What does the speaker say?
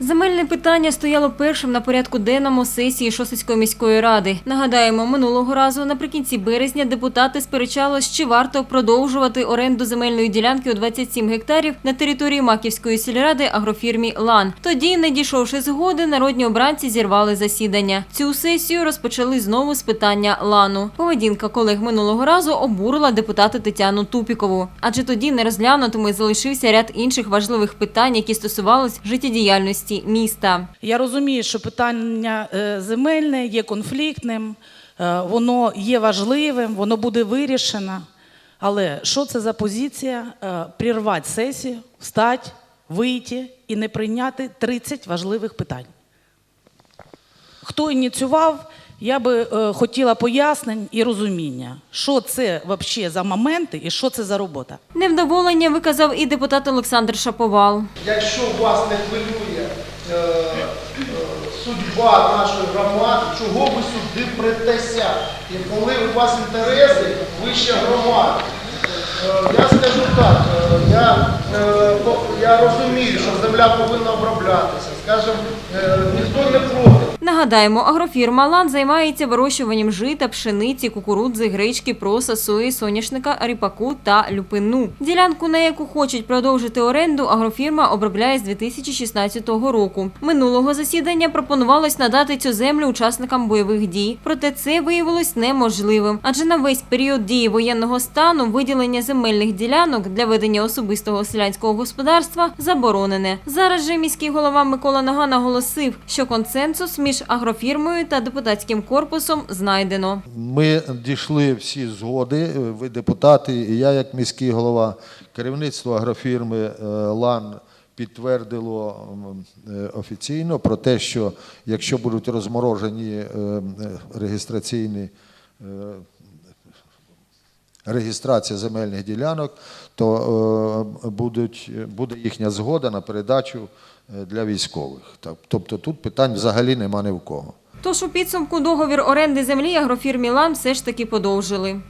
Земельне питання стояло першим на порядку денному сесії Шосицької міської ради. Нагадаємо, минулого разу наприкінці березня депутати сперечались, чи варто продовжувати оренду земельної ділянки у 27 гектарів на території Маківської сільради агрофірмі «Лан». Тоді, не дійшовши згоди, народні обранці зірвали засідання. Цю сесію розпочали знову з питання «Лану». Поведінка колег минулого разу обурила депутата Тетяну Тупікову. Адже тоді не розглянутими залишився ряд інших важливих питань, які стосувались життєдіяльності міста. Я розумію, що питання е, земельне є конфліктним, е, воно є важливим, воно буде вирішено. Але що це за позиція е, прірвати сесію, встати, вийти і не прийняти 30 важливих питань? Хто ініціював, я би е, хотіла пояснень і розуміння, що це взагалі за моменти і що це за робота. Невдоволення виказав і депутат Олександр Шаповал. Якщо вас не хвилює е, е, судьба нашої громади, чого ви сюди претеся? І коли у вас інтереси вище громади? Е, я скажу так, е, я, е, я розумію, що земля повинна оброблятися. Скажемо, ніхто не проти. Нагадаємо, агрофірма «Лан» займається вирощуванням жита, пшениці, кукурудзи, гречки, проса, сої, соняшника, ріпаку та люпину. Ділянку, на яку хочуть продовжити оренду, агрофірма обробляє з 2016 року. Минулого засідання пропонувалось надати цю землю учасникам бойових дій. Проте це виявилось неможливим, адже на весь період дії воєнного стану виділення земельних ділянок для ведення особистого селянського господарства заборонене. Зараз же міський голова Микола Нога наголосив, що консенсус між агрофірмою та депутатським корпусом знайдено. Ми дійшли всі згоди, ви депутати, і я, як міський голова, керівництво агрофірми е, ЛАН підтвердило е, офіційно про те, що якщо будуть розморожені е, е, регістраційні е, реєстрація земельних ділянок, то е, будуть, буде їхня згода на передачу е, для військових. Тобто тут питань взагалі нема ні в кого. Тож у підсумку договір оренди землі агрофірмі «Лан» все ж таки подовжили.